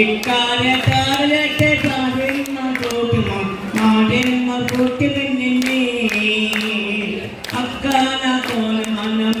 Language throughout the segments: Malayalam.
ഇക്കാലത്താലത്തെ കാര്യം തോട്ടുമോ മാടന്മ കൂട്ടുമെന്നെ അക്കാല കോലമന്ന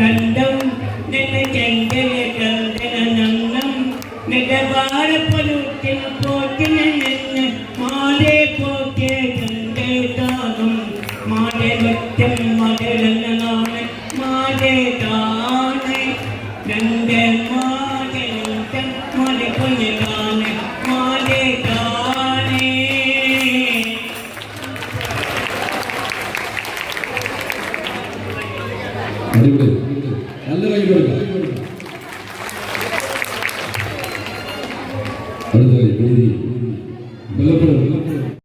ദണ്ഡം നിന്ന ചെങ്കല കണ്ടന നന്നം നിലവാരപ്പൊരുത്തിന് പോറ്റിന് നിന്ന് മാലെ പോറ്റേ ജന്മതാകും മാലെ വറ്റം മടലെന്നാണ് മാലെ താണ്. രണ്ട് മാലെ മാടെ அதுக்கு நல்ல